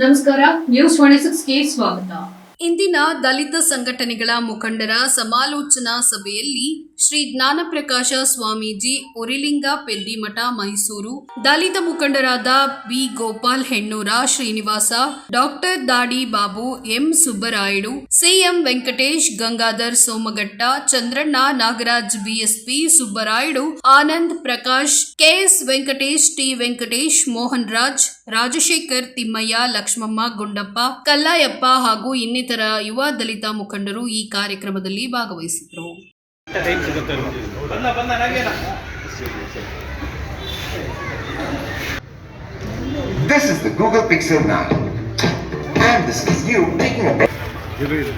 ನಮಸ್ಕಾರ news twenty ಸಿಕ್ಸ್ಗೆ ಸ್ವಾಗತ. ಇಂದಿನ ದಲಿತ ಸಂಘಟನೆಗಳ ಮುಖಂಡರ ಸಮಾಲೋಚನಾ ಸಭೆಯಲ್ಲಿ ಶ್ರೀ ಜ್ಞಾನಪ್ರಕಾಶ ಸ್ವಾಮೀಜಿ ಒರಿಲಿಂಗ ಪೆದ್ದಿಮಠ ಮೈಸೂರು. ದಲಿತ ಮುಖಂಡರಾದ B. Gopal Hennura, Srinivasa, doctor Dadi Babu, M. Subbarayudu CM Venkatesh, Gangadhar Somagatta Chandranna Nagaraj BSP Subbarayudu, Anand Prakash KS Venkatesh, T. Venkatesh, Mohan Raj, Rajashekar Thimmaiah, Lakshmamma Gundappa Kallayappa ಹಾಗೂ ಇನ್ನಿತರ ಯುವ ದಲಿತ ಮುಖಂಡರು ಈ ಕಾರ್ಯಕ್ರಮದಲ್ಲಿ ಭಾಗವಹಿಸಿದರು ಟೈಮ್ ಸಿಗುತ್ತೆ ಬಂದ ಬಂದ ನಾಗೇನ This is the Google Pixel 9. And this is you taking a ಇರು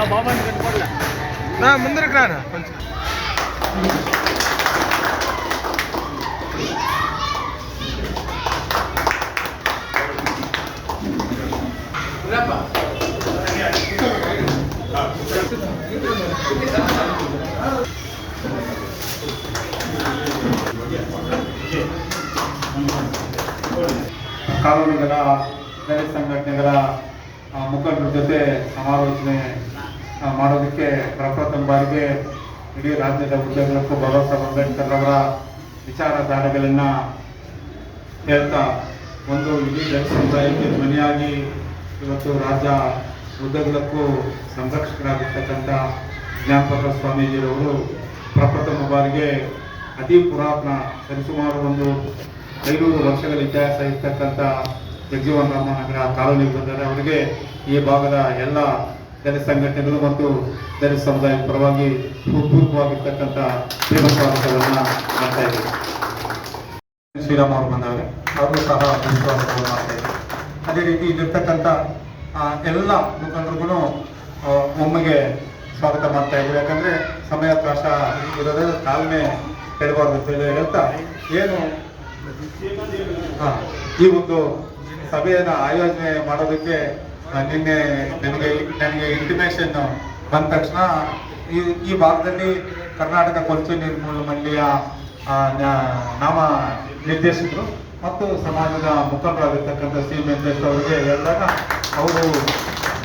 ಇರು ನಾ ಮುಂದಕ್ಕೆ ನಾನು కొంచెం ಕಾನೂನುಗಳ ದಲಿತ ಸಂಘಟನೆಗಳ ಆ, ಮುಖಂಡರ ಜೊತೆ ಸಮಾಲೋಚನೆ ಮಾಡೋದಕ್ಕೆ ಪ್ರಪ್ರಥಮ ಬಾರಿಗೆ ಇಡೀ ರಾಜ್ಯದ ಉದ್ಯೋಗಕ್ಕೂ ಬಾಬಾ ಸಾಹೇಬ್ ಅಂಬೇಡ್ಕರ್ ಅವರ ವಿಚಾರಧಾರೆಗಳನ್ನು ಹೇಳ್ತಾ ಒಂದು ಇಡೀ ದಲಿತ ಸಮುದಾಯಕ್ಕೆ ಧ್ವನಿಯಾಗಿ ಇವತ್ತು ರಾಜ್ಯ ಉದ್ಯೋಗಕ್ಕೂ ಸಂರಕ್ಷಕರಾಗಿರ್ತಕ್ಕಂಥ ಜ್ಞಾನಪ್ರಕಾಶ ಸ್ವಾಮೀಜಿಯವರು ಪ್ರಪ್ರಥಮ ಬಾರಿಗೆ ಅತಿ ಪುರಾತನ ಸರಿಸುಮಾರು ಒಂದು ಐನೂರು ವರ್ಷಗಳ ಇತಿಹಾಸ ಇರ್ತಕ್ಕಂಥ ಜಗಜೀವನ್ ರಾಮ ನಗರ ಕಾಲೋನಿಗೆ ಬಂದರೆ ಅವರಿಗೆ ಈ ಭಾಗದ ಎಲ್ಲ ದಲಿತ ಸಂಘಟನೆಗಳು ಮತ್ತು ದಲಿತ ಸಮುದಾಯ ಪರವಾಗಿ ಹೃತ್ಪೂರ್ವವಾಗಿರ್ತಕ್ಕಂಥ ಪ್ರೇಮ ಸ್ವಾಗತವನ್ನು ಮಾಡ್ತಾ ಇದ್ದೀವಿ. ಶ್ರೀರಾಮ್ ಅವರು ಬಂದವರು ಅವರು ಸಹ ಮಾಡ್ತಾ ಇದ್ದಾರೆ ಅದೇ ರೀತಿ ಇಲ್ಲಿರ್ತಕ್ಕಂಥ ಎಲ್ಲ ಮುಖಂಡರಿಗೂ ಒಮ್ಮೆಗೆ ಸ್ವಾಗತ ಮಾಡ್ತಾ ಇದ್ದೀವಿ ಯಾಕಂದ್ರೆ ಸಮಯ ಕಾಶ ಇರೋದ್ರೆ ತಾಳ್ಮೆ ಕೆಡಬಾರ್ದು ಅಂತ ಹೇಳಿ ಹೇಳ್ತಾ, ಏನು ಈ ಒಂದು ಸಭೆಯನ್ನು ಆಯೋಜನೆ ಮಾಡೋದಕ್ಕೆ ನಿನ್ನೆ ನನಗೆ ನನಗೆ ಇಂಟಿಮೇಷನ್ ಬಂದ ತಕ್ಷಣ ಈ ಈ ಭಾಗದಲ್ಲಿ ಕರ್ನಾಟಕ ಕೊಳಚೆ ನಿರ್ಮೂಲ ಮಂಡಳಿಯ ನಾಮ ನಿರ್ದೇಶಕರು ಮತ್ತು ಸಮಾಜದ ಮುಖಂಡರಾಗಿರ್ತಕ್ಕಂಥ ಸಿ. ವೆಂಕಟೇಶ್ ಅವರಿಗೆ ಹೇಳಿದಾಗ ಅವರು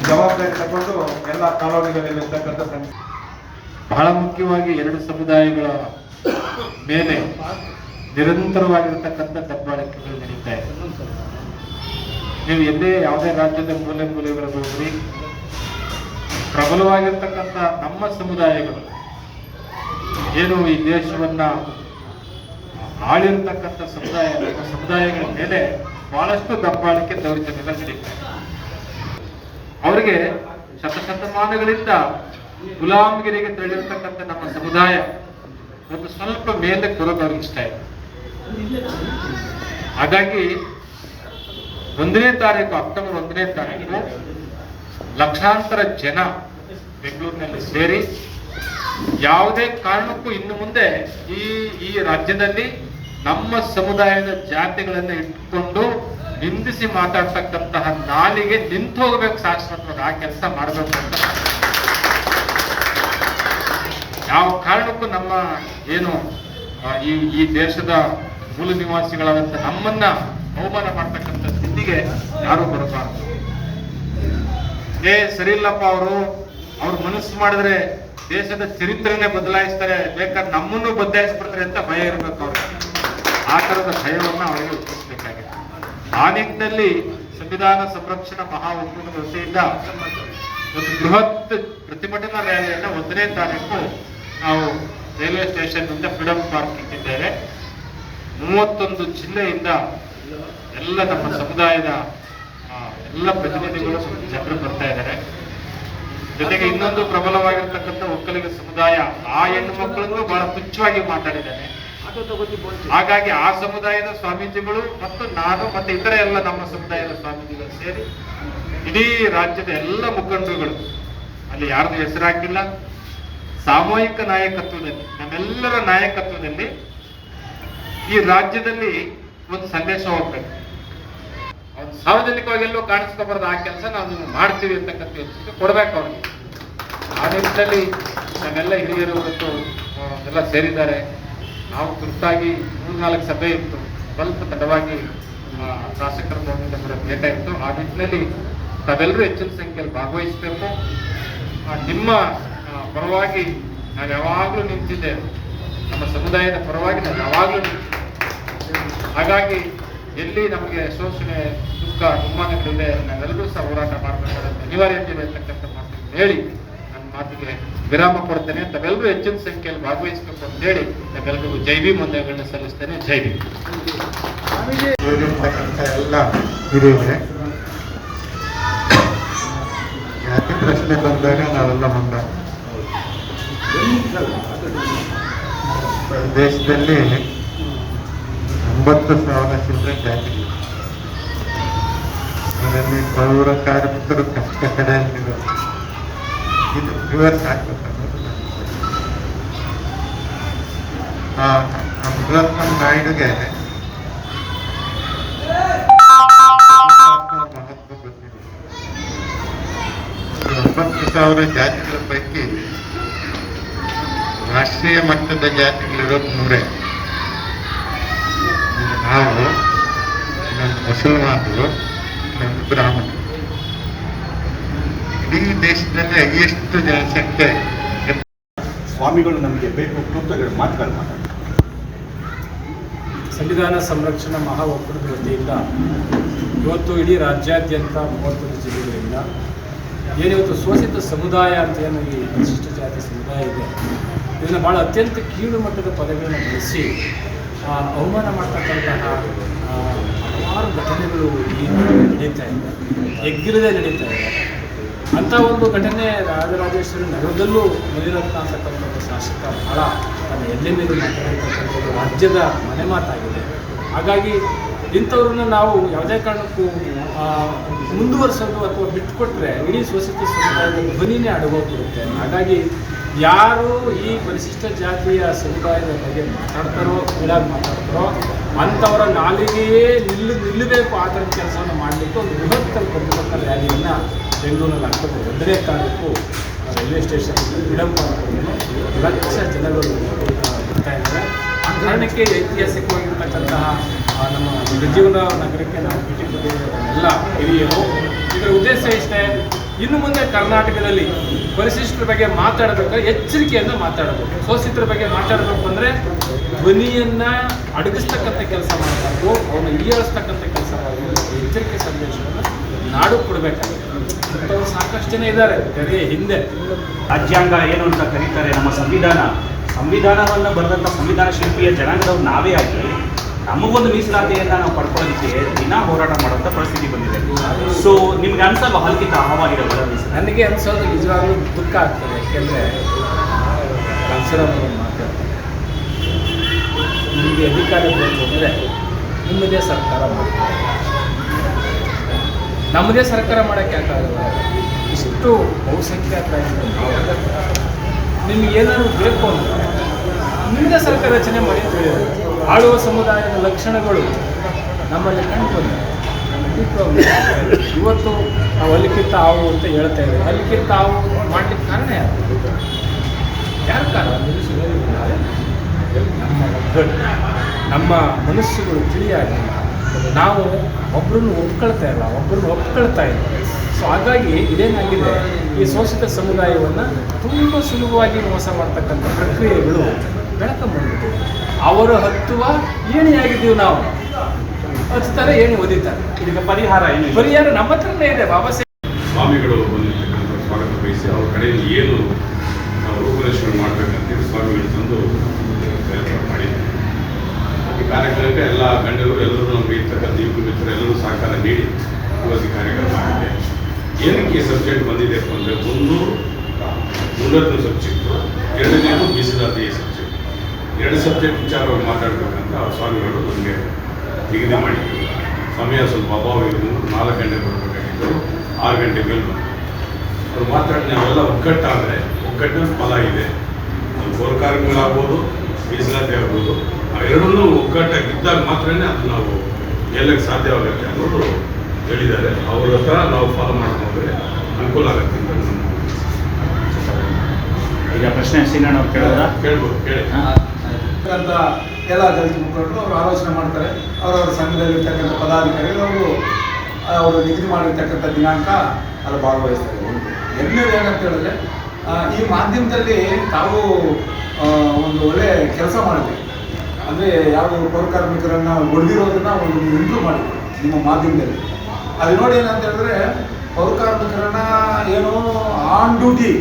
ಜವಾಬ್ದಾರಿ ತಗೊಂಡು ಎಲ್ಲ ಕಾಲೋನಿಗಳಲ್ಲಿರ್ತಕ್ಕಂಥ ಬಹಳ ಮುಖ್ಯವಾಗಿ ಎರಡು ಸಮುದಾಯಗಳ ಮೇಲೆ ನಿರಂತರವಾಗಿರ್ತಕ್ಕಂಥ ದಬ್ಬಾಳಿಕೆಗಳು ನಡೀತಾ ಇದೆ. ನೀವು ಎಲ್ಲೇ ಯಾವುದೇ ರಾಜ್ಯದ ಮೂಲೆ ಮೂಲೆಗಳ ಹೋಗ್ರಿ ಪ್ರಬಲವಾಗಿರ್ತಕ್ಕಂಥ ನಮ್ಮ ಸಮುದಾಯಗಳು ಏನು ಈ ದೇಶವನ್ನ ಆಳಿರ್ತಕ್ಕಂಥ ಸಮುದಾಯ ಸಮುದಾಯಗಳ ಮೇಲೆ ಬಹಳಷ್ಟು ದಬ್ಬಾಳಿಕೆ ದೌರ್ಜನ್ಯದ ನಡೀತಾರೆ ಅವರಿಗೆ ಶತಶತಮಾನಗಳಿಂದ ಗುಲಾಮಗಿರಿಗೆ ತಳ್ಳಿರ್ತಕ್ಕಂಥ ನಮ್ಮ ಸಮುದಾಯ ಒಂದು ಸ್ವಲ್ಪ ಮೇಲೆ ಇಷ್ಟ ಇದೆ. ಹಾಗಾಗಿ ಒಂದನೇ ತಾರೀಕು, ಅಕ್ಟೋಬರ್ ಒಂದನೇ ತಾರೀಕು ಲಕ್ಷಾಂತರ ಜನ ಬೆಂಗಳೂರಿನಲ್ಲಿ ಸೇರಿ ಯಾವುದೇ ಕಾರಣಕ್ಕೂ ಇನ್ನು ಮುಂದೆ ಈ ಈ ರಾಜ್ಯದಲ್ಲಿ ನಮ್ಮ ಸಮುದಾಯದ ಜಾತಿಗಳನ್ನು ಇಟ್ಕೊಂಡು ನಿಂದಿಸಿ ಮಾತಾಡ್ತಕ್ಕಂತಹ ನಾಲಿಗೆ ನಿಂತು ಹೋಗ್ಬೇಕು ಶಾಸ್ತ್ರ ಆ ಕೆಲಸ ಮಾಡಬೇಕು ಅಂತ. ಯಾವ ಕಾರಣಕ್ಕೂ ನಮ್ಮ ಏನು ಈ ಈ ದೇಶದ ಮೂಲ ನಿವಾಸಿಗಳಾದಂಥ ನಮ್ಮನ್ನ ಅವಮಾನ ಮಾಡ್ತಕ್ಕಂಥ ಸ್ಥಿತಿಗೆ ಯಾರು ಬರಬಾರದು. ಏ ಸರಿ ಇಲ್ಲಪ್ಪ ಅವರು, ಅವ್ರು ಮನಸ್ಸು ಮಾಡಿದ್ರೆ ದೇಶದ ಚರಿತ್ರೆನೇ ಬದಲಾಯಿಸ್ತಾರೆ, ಬೇಕಾದ್ರೆ ನಮ್ಮನ್ನು ಬದಲಾಯಿಸ್ಬಿಡ್ತಾರೆ ಅಂತ ಭಯ ಇರಬೇಕು ಅವ್ರಿಗೆ. ಆ ಥರದ ಭಯವನ್ನ ಅವರಿಗೆ ಹುಟ್ಟಿಸ್ಬೇಕಾಗಿದೆ ಆ ನಿಟ್ಟಿನಲ್ಲಿ ಸಂವಿಧಾನ ಸಂರಕ್ಷಣಾ ಮಹಾ ಒಕ್ಕೂಟದ ವತಿಯಿಂದ ಒಂದು ಬೃಹತ್ ಪ್ರತಿಭಟನಾ ರ್ಯಾಲಿಯನ್ನ ಒಂದನೇ ತಾರೀಕು ನಾವು ರೈಲ್ವೆ ಸ್ಟೇಷನ್ ಇಂದ ಫ್ರೀಡಂ ಪಾರ್ಕ್ ಇಟ್ಟಿದ್ದೇವೆ. ಮೂವತ್ತೊಂದು ಜಿಲ್ಲೆಯಿಂದ ಎಲ್ಲ ನಮ್ಮ ಸಮುದಾಯದ ಎಲ್ಲ ಪ್ರತಿನಿಧಿಗಳು ಜನರು ಬರ್ತಾ ಇದ್ದಾರೆ. ಜೊತೆಗೆ ಇನ್ನೊಂದು ಪ್ರಬಲವಾಗಿರ್ತಕ್ಕಂಥ ಒಕ್ಕಲಿಗ ಸಮುದಾಯ, ಆ ಹೆಣ್ಣು ಮಕ್ಕಳನ್ನು ಬಹಳ ತುಚ್ಛವಾಗಿ ಮಾತಾಡಿದ್ದಾನೆ. ಹಾಗಾಗಿ ಆ ಸಮುದಾಯದ ಸ್ವಾಮೀಜಿಗಳು ಮತ್ತು ನಾನು ಮತ್ತೆ ಇತರ ಎಲ್ಲ ನಮ್ಮ ಸಮುದಾಯದ ಸ್ವಾಮೀಜಿಗಳು ಸೇರಿ ಇಡೀ ರಾಜ್ಯದ ಎಲ್ಲ ಮುಖಂಡರುಗಳು, ಅಲ್ಲಿ ಯಾರ್ದು ಹೆಸರಾಗಿಲ್ಲ, ಸಾಮೂಹಿಕ ನಾಯಕತ್ವದಲ್ಲಿ, ನಮ್ಮೆಲ್ಲರ ನಾಯಕತ್ವದಲ್ಲಿ ಈ ರಾಜ್ಯದಲ್ಲಿ ಒಂದು ಸಂದೇಶ ಹೋಗ್ಬೇಕು. ಅವ್ನು ಸಾರ್ವಜನಿಕವಾಗಿ ಎಲ್ಲೋ ಕಾಣಿಸ್ಕೊಬಾರ್ದು ಆ ಕೆಲಸ ನಾವು ಮಾಡ್ತೀವಿ ಅಂತಕ್ಕಂಥ ಯೋಚನೆ ಕೊಡ್ಬೇಕು ಅವ್ರಿಗೆ. ಆ ನಿಟ್ಟಿನಲ್ಲಿ ನಮ್ಮೆಲ್ಲ ಹಿರಿಯರು ಇವತ್ತು ಎಲ್ಲ ಸೇರಿದ್ದಾರೆ. ನಾವು ತುರ್ತಾಗಿ ಮೂರ್ನಾಲ್ಕು ಸಭೆ ಇತ್ತು. ಸ್ವಲ್ಪ ತಡವಾಗಿ ಶಾಸಕರ ನಮ್ಮರ ಭೇಟ ಇತ್ತು. ಆ ನಿಟ್ಟಿನಲ್ಲಿ ತಾವೆಲ್ಲರೂ ಹೆಚ್ಚಿನ ಸಂಖ್ಯೆಯಲ್ಲಿ ಭಾಗವಹಿಸಬೇಕು. ನಿಮ್ಮ ಪರವಾಗಿ ನಾವು ಯಾವಾಗಲೂ ನಿಂತಿದ್ದೇವೆ. ನಮ್ಮ ಸಮುದಾಯದ ಪರವಾಗಿ ನಾವು ಯಾವಾಗಲೂ ಹಾಗಾಗಿ ಎಲ್ಲಿ ನಮಗೆ ಶೋಷಣೆ ದುಃಖ ದುಮ್ಮಾನಗಳಿದೆ ನಾವೆಲ್ಲರೂ ಸಹ ಹೋರಾಟ ಮಾಡ್ತಾರೆ ಅನಿವಾರ್ಯತೆ ಇರತಕ್ಕಂಥ ಮಾತನ್ನು ಹೇಳಿ ನನ್ನ ಮಾತಿಗೆ ವಿರಾಮ ಕೊಡ್ತೇನೆ. ತಾವೆಲ್ಲರೂ ಹೆಚ್ಚಿನ ಸಂಖ್ಯೆಯಲ್ಲಿ ಭಾಗವಹಿಸಬೇಕು ಅಂತ ಹೇಳಿ ತಾವೆಲ್ಲರಿಗೂ ಜೈವಿ ಭೀಮ್ ವಂದನೆಗಳನ್ನ ಸಲ್ಲಿಸ್ತೇನೆ. ಜೈ ಭೀಮ್. ಇರತಕ್ಕಂಥ ಎಲ್ಲ ಹಿರಿಯರೇ ಯಾಕೆ ಪ್ರಶ್ನೆ ಬಂದಾಗ ನಾವೆಲ್ಲ ಮುಂದೆ ದೇಶದಲ್ಲಿ ಒಂಬತ್ತು ಸಾವಿರ ಚಿಲ್ಲರೆ ಜಾತಿಗಳು ಅದರಲ್ಲಿ ಪೌರ ಕಾರ್ಮಿಕರು ಕಷ್ಟ ಕಡೆಯಲ್ಲಿರೋ ಇದು ರಿವರ್ಸ್ ಆಗ್ಬೇಕು ಅನ್ನೋದು ನನ್ನ ಆ ಅಬ್ದುಲ್ ನಾಯ್ಡುಗೆ ಮಹತ್ವ ಗೊತ್ತಿದೆ ಒಂಬತ್ತು ಸಾವಿರ ಜಾತಿಗಳ ಪೈಕಿ ರಾಷ್ಟ್ರೀಯ ಮಟ್ಟದ ಜಾತಿಗಳಿರೋದು ನೂರೇ ನಾವು ಇನ್ನೊಂದು ಮುಸಲ್ಮಾನರು ಇನ್ನೊಂದು ಬ್ರಾಹ್ಮಣರು. ಇಡೀ ದೇಶದಲ್ಲಿ ಎಷ್ಟು ಜನಸಂಖ್ಯೆ ಸ್ವಾಮಿಗಳು ನಮಗೆ ಬೇಕು ಕೃತಗಳು ಮಾತುಗಳು ಮಾತಾಡ. ಸಂವಿಧಾನ ಸಂರಕ್ಷಣಾ ಮಹಾ ಒಕ್ಕೂಟದ ವತಿಯಿಂದ ಇವತ್ತು ಇಡೀ ರಾಜ್ಯಾದ್ಯಂತ ಮೂವತ್ತೊಂದು ಜಿಲ್ಲೆಗಳಿಂದ ಏನಿವತ್ತು ಶೋಷಿತ ಸಮುದಾಯ ಅಂತ ಏನು ಈ ವಿಶಿಷ್ಟ ಜಾತಿ ಸಮುದಾಯ ಇದೆ ಇದನ್ನು ಭಾಳ ಅತ್ಯಂತ ಕೀಳು ಮಟ್ಟದ ಪದಗಳನ್ನು ಬಳಸಿ ಅವಮಾನ ಮಾಡ್ತಕ್ಕಂತಹ ಹಲವಾರು ಘಟನೆಗಳು ನಡೀತಾ ಇದೆ. ಎಗ್ಗಿರದೆ ನಡೀತಾ ಇದೆ. ಅಂಥ ಒಂದು ಘಟನೆ ರಾಜರಾಜೇಶ್ವರಿ ನಗರದಲ್ಲೂ ಮುನಿರತ್ನ ಅಂತಕ್ಕಂಥ ಶಾಸಕ ಬಹಳ ತನ್ನ ಎಲ್ಲೆ ಮೇಲೆ ಮಾತಾಡಿರ್ತಕ್ಕಂಥದ್ದು ರಾಜ್ಯದ ಮನೆ ಮಾತಾಗಿದೆ. ಹಾಗಾಗಿ ಇಂಥವ್ರನ್ನ ನಾವು ಯಾವುದೇ ಕಾರಣಕ್ಕೂ ಮುಂದುವರಿಸೋದು ಅಥವಾ ಬಿಟ್ಟುಕೊಟ್ರೆ ಇಡೀ ಸ್ವಸತಿ ಸಮುದಾಯದ ಧ್ವನಿನೇ ಅಡಗೋಗ್ಬಿಡುತ್ತೆ ಹಾಗಾಗಿ ಯಾರು ಈ ಪರಿಶಿಷ್ಟ ಜಾತಿಯ ಸಮುದಾಯದ ಬಗ್ಗೆ ಮಾತಾಡ್ತಾರೋ ಕೀಳಾಗಿ ಮಾತಾಡ್ತಾರೋ, ಅಂಥವರ ನಾಲಿಗೆಯೇ ನಿಲ್ಲು, ನಿಲ್ಲಬೇಕು ಆ ಥರದ ಕೆಲಸವನ್ನು ಮಾಡಲಿಕ್ಕೆ ಒಂದು ಬೃಹತ್ತಲ್ಲಿ ಪ್ರತಿಭಟನಾ ರ್ಯಾಲಿಯನ್ನು ಬೆಂಗಳೂರಿನಲ್ಲಿ ಅಕ್ಟೋಬರ್ ಒಂದನೇ ತಾರೀಕು ರೈಲ್ವೆ ಸ್ಟೇಷನ್ ವಿಳಂಬ ಲಕ್ಷ ಜನಗಳು ಬರ್ತಾ ಇದ್ದಾರೆ. ಆ ಕಾರಣಕ್ಕೆ ಐತಿಹಾಸಿಕವಾಗಿರ್ತಕ್ಕಂತಹ ನಮ್ಮ ಜೀವನ ನಗರಕ್ಕೆ ನಾವು ಭೇಟಿ ಕೊಟ್ಟಿರುವ ಎಲ್ಲ ಹಿರಿಯರು. ಇದರ ಉದ್ದೇಶ ಇಷ್ಟೇ ಇನ್ನು ಮುಂದೆ ಕರ್ನಾಟಕದಲ್ಲಿ ಪರಿಶಿಷ್ಟರ ಬಗ್ಗೆ ಮಾತಾಡಬೇಕು ಎಚ್ಚರಿಕೆಯನ್ನು ಮಾತಾಡಬೇಕು. ಶೋಷಿತರ ಬಗ್ಗೆ ಮಾತಾಡಬೇಕು ಅಂದರೆ ಧ್ವನಿಯನ್ನು ಅಡಗಿಸ್ತಕ್ಕಂಥ ಕೆಲಸ ಮಾಡಬೇಕು ಅವನ್ನ ಈಯಳಿಸ್ತಕ್ಕಂಥ ಕೆಲಸ ಮಾಡಬೇಕು ಎಚ್ಚರಿಕೆ ಸಂದೇಶವನ್ನು ನಾಡು ಕೊಡಬೇಕಾಗುತ್ತೆ. ಅಂಥವ್ರು ಸಾಕಷ್ಟು ಜನ ಇದ್ದಾರೆ ಕರೆಯ ಹಿಂದೆ. ರಾಜ್ಯಾಂಗ ಏನು ಅಂತ ಕರೀತಾರೆ ನಮ್ಮ ಸಂವಿಧಾನ. ಸಂವಿಧಾನವನ್ನು ಬರೆದಂಥ ಸಂವಿಧಾನ ಶಿಲ್ಪಿಯ ಜನಾಂಗದವ್ರು ನಾವೇ ಆಗಿ ನಮಗೊಂದು ಮೀಸಲಾತಿಯನ್ನ ನಾವು ಪಡ್ಕೊಳ್ಳೋದಕ್ಕೆ ದಿನ ಹೋರಾಟ ಮಾಡುವಂಥ ಪರಿಸ್ಥಿತಿ ಬಂದಿದೆ. ಸೊ ನಿಮ್ಗೆ ಅನ್ಸಲ್ವಾ ಹಲ್ಕಿತ ಬರ ನನಗೆ ಅನ್ಸೋದು ನಿಜವಾಗ್ಲೂ ದುಃಖ ಆಗ್ತದೆ. ಯಾಕೆಂದರೆ ಕನ್ಸಿಡರ್ ಮಾತಾಡ್ತಾರೆ ನಿಮಗೆ ಅಧಿಕಾರ ಬೇಕು ಅಂದರೆ ನಿಮ್ಮದೇ ಸರ್ಕಾರ ಮಾಡ್ತಾರೆ. ನಮ್ಮದೇ ಸರ್ಕಾರ ಮಾಡಕ್ಕೆ ಯಾಕಾಗಲ್ಲ ಇಷ್ಟು ಬಹುಸಂಖ್ಯಾತ ನಿಮ್ಗೆ ಏನಾದ್ರು ಬೇಕು ಅಂದರೆ ನಿಮ್ಮದೇ ಸರ್ಕಾರ ರಚನೆ ಮಾಡಿ ಹೇಳಿದ್ರು. ಆಳುವ ಸಮುದಾಯದ ಲಕ್ಷಣಗಳು ನಮ್ಮಲ್ಲಿ ಕಂಡು ಬಂದಿದೆ ಇವತ್ತು ನಾವು ಅಲ್ಲಿಕ್ಕಿಂತ ಹಾವು ಅಂತ ಹೇಳ್ತಾ ಇದ್ದೀವಿ. ಅಲ್ಲಿಕ್ಕಿಂತ ಹಾವು ಮಾಡ್ಲಿಕ್ಕೆ ಕಾರಣ ಯಾರು? ಯಾರು ಕಾರಣ? ನಮ್ಮ ಮನಸ್ಸುಗಳು ತಿಳಿಯಾಗಿಲ್ಲ ನಾವು ಒಬ್ಬರನ್ನು ಒಪ್ಕೊಳ್ತಾ ಇಲ್ಲ ಒಬ್ಬರನ್ನು ಒಪ್ಕೊಳ್ತಾ ಇಲ್ಲ. ಸೊ ಹಾಗಾಗಿ ಇದೇನಾಗಿದೆ? ಈ ಶೋಷಿತ ಸಮುದಾಯವನ್ನು ತುಂಬ ಸುಲಭವಾಗಿ ಮೋಸ ಮಾಡ್ತಕ್ಕಂಥ ಪ್ರಕ್ರಿಯೆಗಳು ಬೆಳಕೊಂಡ್ಬಂದ್ಬಿಟ್ಟಿವೆ ಅವರು ಹತ್ತುವ ಏಣಿಯಾಗಿದ್ದೀವಿ ನಾವು. ಹಚ್ತಾರೆ ಏಣಿ ಒದಿತಾರೆ ಇದಕ್ಕೆ ಪರಿಹಾರ ಏನು ಪರಿಹಾರ ನಮ್ಮ ಹತ್ರನೇ ಇದೆ ಬಾಬಾ ಸಾಹೇಬ್. ಸ್ವಾಮಿಗಳು ಬಂದಿರತಕ್ಕಂಥ ಸ್ವಾಗತ ಬಯಸಿ ಅವ್ರ ಕಡೆಯಿಂದ ಏನು ನಾವು ರೂಪುರೇಷಣೆ ಮಾಡಬೇಕಂತೇಳಿ ಸ್ವಾಮಿಗಳು ತಂದು ಪ್ರಯತ್ನ ಮಾಡಿದ್ದೀವಿ ಈ ಕಾರ್ಯಕ್ರಮಕ್ಕೆ ಎಲ್ಲ ಗಣ್ಯರು ಎಲ್ಲರೂ ನಮಗೆ ಇರ್ತಕ್ಕಂಥ ಯುವ ಮಿತ್ರರು ಎಲ್ಲರೂ ಸಹಕಾರ ನೀಡಿ ಇವತ್ತು ಕಾರ್ಯಕ್ರಮ ಆಗಿದೆ. ಏನಕ್ಕೆ ಈ ಸಬ್ಜೆಕ್ಟ್ ಬಂದಿದೆ ಅಂದರೆ ಒಂದು ಮುನ್ನೂರು ಸಬ್ಜೆಕ್ಟು. ಎರಡನೇದು ಮೀಸಲಾತಿ ಸಬ್ಜೆಕ್ಟ್. ಎರಡು ಸಬ್ಜೆಕ್ಟ್ ವಿಚಾರವಾಗಿ ಮಾತಾಡಬೇಕಂತ ಆ ಸ್ವಾಮಿಗಳು ನಮಗೆ ನಿಗದಿ ಮಾಡಿ. ಸಮಯ ಸ್ವಲ್ಪ ಅಭಾವ ಇದ್ದು ನಾಲ್ಕು ಗಂಟೆ ಬರಬೇಕಾಗಿತ್ತು. ಆರು ಗಂಟೆ ಮೇಲೆ ಬಂದರು ಅವ್ರು ಮಾತಾಡಿ ನಾವೆಲ್ಲ ಒಗ್ಗಟ್ಟಾದರೆ ಒಗ್ಗಟ್ಟಿನ ಫಲ ಇದೆ. ಅದು ಪೌರಕಾರ್ಮಿಗಳಾಗ್ಬೋದು ಮೀಸಲಾತಿ ಆಗ್ಬೋದು. ಆ ಎರಡನ್ನೂ ಒಗ್ಗಟ್ಟಾಗಿದ್ದಾಗ ಮಾತ್ರನೇ ಅದು ನಾವು ಗೆಲ್ಲಕ್ಕೆ ಸಾಧ್ಯವಾಗುತ್ತೆ ಅನ್ನೋದು ಹೇಳಿದ್ದಾರೆ. ಅವ್ರ ಹತ್ರ ನಾವು ಫಾಲೋ ಮಾಡ್ಕೊಂಡ್ರೆ ಅನುಕೂಲ ಆಗುತ್ತೆ ಅಂತ ಈಗ ಪ್ರಶ್ನೆ ಸೀನಣ್ಣ ಕೇಳೋದಾ? ಕೇಳಿದ್ರ ಕೇಳ್ಬೋದು ಕೇಳಿ. ಅಂತ ಎಲ್ಲ ದಲಿತ ಮುಖಂಡರು ಅವರು ಆಲೋಚನೆ ಮಾಡ್ತಾರೆ. ಅವರವರ ಸಂಘದಲ್ಲಿರ್ತಕ್ಕಂಥ ಪದಾಧಿಕಾರಿಗಳು ಅವರು ಅವರು ನಿಗದಿ ಮಾಡಿರ್ತಕ್ಕಂಥ ದಿನಾಂಕ ಅಲ್ಲಿ ಭಾಗವಹಿಸ್ತಾರೆ. ಎರಡನೇದು ಏನಂತ ಹೇಳಿದ್ರೆ ಈ ಮಾಧ್ಯಮದಲ್ಲಿ ತಾವು ಒಂದು ಒಳ್ಳೆ ಕೆಲಸ ಮಾಡಿದ್ವಿ ಅಂದರೆ ಯಾವ ಪೌರ ಕಾರ್ಮಿಕರನ್ನು ಒಂದು ಇಂಪ್ರೂವ್ ಮಾಡಿದ್ವಿ ನಿಮ್ಮ ಮಾಧ್ಯಮದಲ್ಲಿ. ಅದು ನೋಡಿ ಏನಂತ ಹೇಳಿದ್ರೆ ಪೌರ ಕಾರ್ಮಿಕರನ್ನ ಏನು ಆನ್ ಡ್ಯೂಟಿ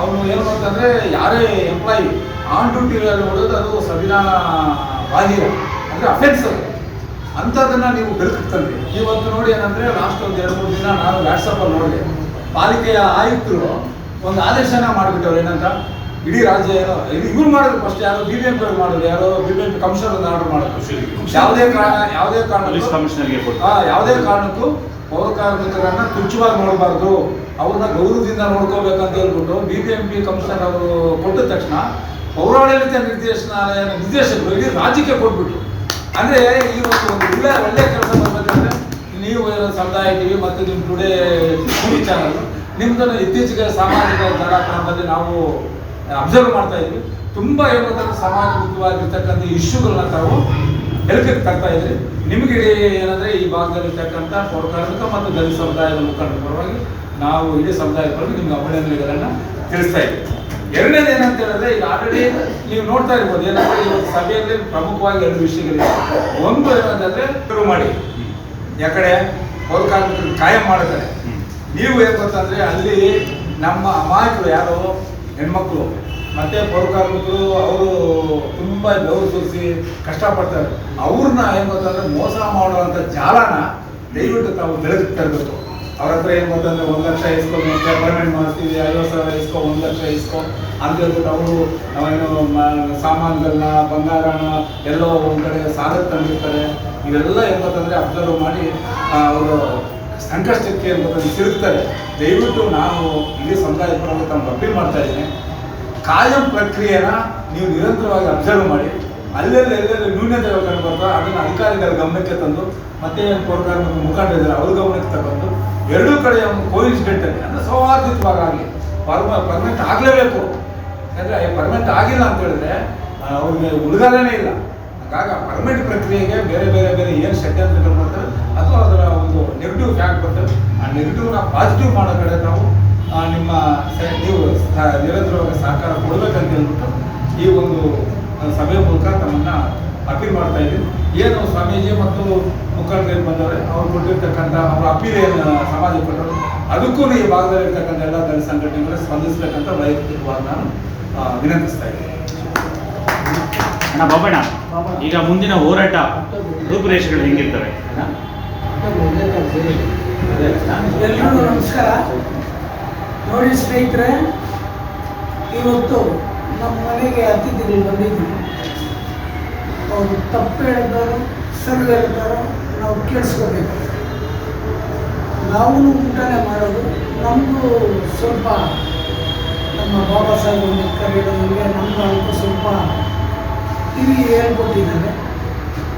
ಅವನು ಏನು ಅಂತಂದರೆ, ಯಾರೇ ಎಂಪ್ಲಾಯಿ ಆನ್ ಡ್ಯೂಟಿಗಳಲ್ಲಿ ನೋಡೋದು ಅದು ಸಂವಿಧಾನ ಬಾಹಿರ ಅಂದರೆ ಅಫೆನ್ಸ್ ಅದು. ಅಂಥದ್ದನ್ನು ನೀವು ಬೆಳಕಿಗೆ ತಂದ್ರಿ ಇವತ್ತು ನೋಡಿ ಏನಂದರೆ ಲಾಸ್ಟ್ ಒಂದು ಎರಡು ಮೂರು ದಿನ ನಾನು ವ್ಯಾಟ್ಸಪ್ಪಲ್ಲಿ ನೋಡಿದೆ. ಪಾಲಿಕೆಯ ಆಯುಕ್ತರು ಒಂದು ಆದೇಶನ ಮಾಡಿಬಿಟ್ಟವ್ರು. ಏನಂತ? ಇಡೀ ರಾಜ್ಯ ಏನೋ ಇದು ಇವ್ರು ಮಾಡಿದ್ರು ಫಸ್ಟ್ ಯಾರೋ ಬಿ ಬಿ ಎಂ ಪಿ ಮಾಡಿದ್ರು ಯಾರೋ B B M P commissioner ಒಂದು ಆರ್ಡರ್ ಮಾಡಿದ್ರು. ಯಾವುದೇ ಕಾರಣ ಯಾವುದೇ ಕಾರಣಕ್ಕೂ ಕಾರಣ ಕಮಿಷನರ್ಗೆ ಯಾವುದೇ ಕಾರಣಕ್ಕೂ ಪೌರ ಕಾರ್ಮಿಕರನ್ನ ತುಚ್ಛವಾಗಿ ನೋಡಬಾರ್ದು. ಅವ್ರನ್ನ ಗೌರವದಿಂದ ನೋಡ್ಕೋಬೇಕಂತ ಹೇಳ್ಬಿಟ್ಟು B B M P commissioner ಅವರು ಕೊಟ್ಟ ತಕ್ಷಣ ಪೌರಾಡಳಿತ ನಿರ್ದೇಶನಾಲಯ ನಿರ್ದೇಶಕರು ರಾಜ್ಯಕ್ಕೆ ಕೊಟ್ಬಿಟ್ರು. ಅಂದ್ರೆ ಈ ಒಂದು ಒಳ್ಳೆ ಒಳ್ಳೆ ಕೆಲಸ ಬರ್ಬೇಕಂದ್ರೆ ನೀವು ಸಮುದಾಯ ಟಿವಿ ಮತ್ತು ನಿಮ್ಮ ಟುಡೇ ಟಿವಿ ಚಾನಲ್. ನಿಮ್ದನ್ನು ಇತ್ತೀಚೆಗೆ ಸಾಮಾಜಿಕ ಜಾಲತಾಣದಲ್ಲಿ ನಾವು ಅಬ್ಸರ್ವ್ ಮಾಡ್ತಾ ಇದ್ವಿ. ತುಂಬಾ ಸಮಾಜ ಮುಖ್ಯವಾಗಿರ್ತಕ್ಕಂಥ ಇಶ್ಯೂಗಳನ್ನ ತಾವು ಬೆಳಕಿಗೆ ತರ್ತಾ ಇದ್ರಿ. ನಿಮಗೆ ಏನಂದ್ರೆ ಈ ಭಾಗದಲ್ಲಿರ್ತಕ್ಕಂಥ ಪೌರ ಕಾರ್ಮಿಕ ಮತ್ತು ದಲಿತ ಸಮುದಾಯದ ಮುಖಂಡರ ಪರವಾಗಿ ನಾವು ಇಡೀ ಸಮುದಾಯದ ಪರವಾಗಿ ನಿಮ್ಗೆ ಅಭಿನಂದನೆಗಳನ್ನ ತಿಳಿಸ್ತಾ ಇದ್ವಿ. ಎರಡನೇದು ಏನಂತ ಹೇಳಿದ್ರೆ, ಈಗ ಆಲ್ರೆಡಿ ನೀವು ನೋಡ್ತಾ ಇರ್ಬೋದು ಏನಂದ್ರೆ ಇವತ್ತು ಸಭೆಯಲ್ಲಿ ಪ್ರಮುಖವಾಗಿ ಎರಡು ವಿಷಯಗಳಿವೆ. ಒಂದು ಏನಂತಂದ್ರೆ ಶುರು ಮಾಡಿ. ಯಾಕಡೆ? ಪೌರ ಕಾರ್ಮಿಕರು ಕಾಯಂ ಮಾಡಿದ್ದಾರೆ. ನೀವು ಏನ್ ಗೊತ್ತಂದ್ರೆ, ಅಲ್ಲಿ ನಮ್ಮ ಅಮಾಯಕರು ಯಾರು? ಹೆಣ್ಮಕ್ಳು. ಮತ್ತೆ ಪೌರ ಕಾರ್ಮಿಕರು ಅವರು ತುಂಬಾ ಬೆವರು ಸುರಿಸಿ ಕಷ್ಟಪಡ್ತಾರೆ. ಅವ್ರನ್ನ ಏನ್ ಗೊತ್ತಂದ್ರೆ, ಮೋಸ ಮಾಡುವಂತ ಜಾಲನ ದಯವಿಟ್ಟು ತಾವು ತರಬೇಕು ಅವ್ರ ಹತ್ರ ಏನ್ ಗೊತ್ತಂದ್ರೆ ಒಂದು ಲಕ್ಷ ಇಸ್ಕೊ ಪೇಮೆಂಟ್ ಮಾಡ್ತೀವಿ ಐವತ್ತು ಸಾವಿರ ಇಸ್ಕೊ, ಒಂದು ಲಕ್ಷ ಇಸ್ಕೊ ಅಂತ ಹೇಳ್ಬಿಟ್ಟು ಅವರು, ನಾವೇನು ಸಾಮಾನುಗಳನ್ನ ಬಂಗಾರನ ಎಲ್ಲೋ ಒಂದ್ ಕಡೆ ಸಾಲ ತಂದಿರ್ತಾರೆ. ಇವೆಲ್ಲ ಏನ್ ಗೊತ್ತಂದ್ರೆ ಅಬ್ಸರ್ವ್ ಮಾಡಿ ಅವರು ಸಂಕಷ್ಟಕ್ಕೆ ಏನ್ ಗೊತ್ತಂದ್ರೆ ಸಿಗುತ್ತಾರೆ ದಯವಿಟ್ಟು ನಾನು ಇಡೀ ಸಮುದಾಯದ ಪರವಾಗಿ ತಮ್ಮ ಅಪೀಲ್ ಮಾಡ್ತಾ ಇದ್ದೀನಿ. ಕಾಯಂ ಪ್ರಕ್ರಿಯೆನ ನೀವು ನಿರಂತರವಾಗಿ ಅಬ್ಸರ್ವ್ ಮಾಡಿ. ಅಲ್ಲೆಲ್ಲ ಎಲ್ಲೆಲ್ಲಿ ನ್ಯೂನತೆ ಕಂಡು ಬರ್ತಾರೆ ಅದನ್ನು ಅಧಿಕಾರಿಗಳ ಗಮನಕ್ಕೆ ತಂದು ಮತ್ತೆ ಏನು ಮುಖಂಡ ಇದ್ದಾರೆ, ಅವ್ರ ಗಮನಕ್ಕೆ ತಗೊಂಡು. ಎರಡೂ ಕಡೆ ಕೋಇನ್ಸಿಡೆಂಟ್ ಅಲ್ಲಿ ಅಂದರೆ ಸೌಹಾರ್ದಯುತವಾಗಿ ಆಗಲಿ. ಪರ್ಮ ಪರ್ಮನೆಂಟ್ ಆಗಲೇಬೇಕು. ಯಾಕಂದರೆ ಪರ್ಮನೆಂಟ್ ಆಗಿಲ್ಲ ಅಂತ ಹೇಳಿದ್ರೆ ಅವ್ರಿಗೆ ಉಳಿಗಾಲನೇ ಇಲ್ಲ. ಹಾಗಾಗಿ ಪರ್ಮನೆಂಟ್ ಪ್ರಕ್ರಿಯೆಗೆ ಬೇರೆ ಬೇರೆ ಬೇರೆ ಏನು ಷಡ್ಯಂತ್ರಗಳು ಮಾಡ್ತಾರೆ ಅಥವಾ ಅದರ ಒಂದು ನೆಗೆಟಿವ್ ಫ್ಯಾಕ್ಟ್ ಬರ್ತದೆ. ಆ ನೆಗೆಟಿವ್ನ ಪಾಸಿಟಿವ್ ಮಾಡೋ ಕಡೆ ನಾವು ನಿಮ್ಮ ನೀವು ನಿರಂತರವಾಗಿ ಸಹಕಾರ ಕೊಡಬೇಕಂತ ಹೇಳ್ಬಿಟ್ಟು ಈ ಒಂದು ಸಭೆ ಮೂಲಕ ತಮ್ಮನ್ನ ಅಪೀಲ್ ಮಾಡ್ತಾ ಇದ್ದೀವಿ. ಏನು ಸ್ವಾಮೀಜಿ ಮತ್ತು ಮುಖಂಡರು ಏನು ಬಂದವರೆ ಅವ್ರು ಕೊಟ್ಟಿರ್ತಕ್ಕಂಥ ಅವರ ಅಪೀಲ್ ಏನು ಸಮಾಜ ಕೊಟ್ಟರು ಅದಕ್ಕೂ ಈ ಭಾಗದಲ್ಲಿರ್ತಕ್ಕಂಥ ಎಲ್ಲ ದಲಿತ ಸಂಘಟನೆಗಳು ಸ್ಪಂದಿಸಬೇಕಂತ ವೈಯಕ್ತಿಕವಾಗಿ ನಾನು ವಿನಂತಿಸ್ತಾ ಇದ್ದೀನಿ. ಅಣ್ಣ ಬಾಬಣ್ಣ ಈಗ ಮುಂದಿನ ಹೋರಾಟ ರೂಪುರೇಷೆಗಳು ಹೆಂಗಿರ್ತವೆ? ಎಲ್ರಿಗೂ ನಮಸ್ಕಾರ. ನೋಡಿ ಸ್ನೇಹಿತರೆ ಇವತ್ತು ನಮ್ಮ ಮನೆಗೆ ಅತಿಥಿಗಳು ಬಂದಿದ್ದರು. ಅವರು ತಪ್ಪು ಹೇಳ್ತಾರೋ ಸರಿ ಹೇಳಿದಾರೋ ನಾವು ಕೇಳಿಸ್ಕೋಬೇಕು. ನಾವು ಊಟನೇ ಮಾಡೋದು ನಮಗೂ ಸ್ವಲ್ಪ ನಮ್ಮ ಬಾಬಾ ಸಾಹೇಬ್ ಅಂಬೇಡ್ಕರ್ ಹೇಳೋದಂಗೆ ನಮ್ಗೆ ಅಲ್ಪ ಸ್ವಲ್ಪ ಇಲ್ಲಿ ಹೇಳ್ಕೊಟ್ಟಿದ್ದಾರೆ.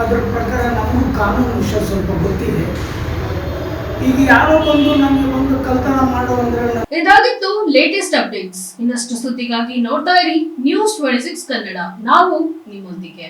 ಅದ್ರ ಪ್ರಕಾರ ನಮಗೂ ಕಾನೂನು ವಿಷಯ ಸ್ವಲ್ಪ ಗೊತ್ತಿದೆ. ಈಗ ಯಾರೋ ಬಂದು ನಮಗೆ ಒಂದು ಕಲ್ತನ ಮಾಡೋ ಅಂದ್ರೆ ಇದಾಗಿತ್ತು ಲೇಟೆಸ್ಟ್ ಅಪ್ಡೇಟ್ಸ್ ಇನ್ನಷ್ಟು ಸುದ್ದಿಗಾಗಿ ನೋಡ್ತಾ ಇರಿ ನ್ಯೂಸ್ ಟ್ವೆಂಟಿ ಸಿಕ್ಸ್ ಕನ್ನಡ. ನಾವು ನಿಮ್ಮೊಂದಿಗೆ.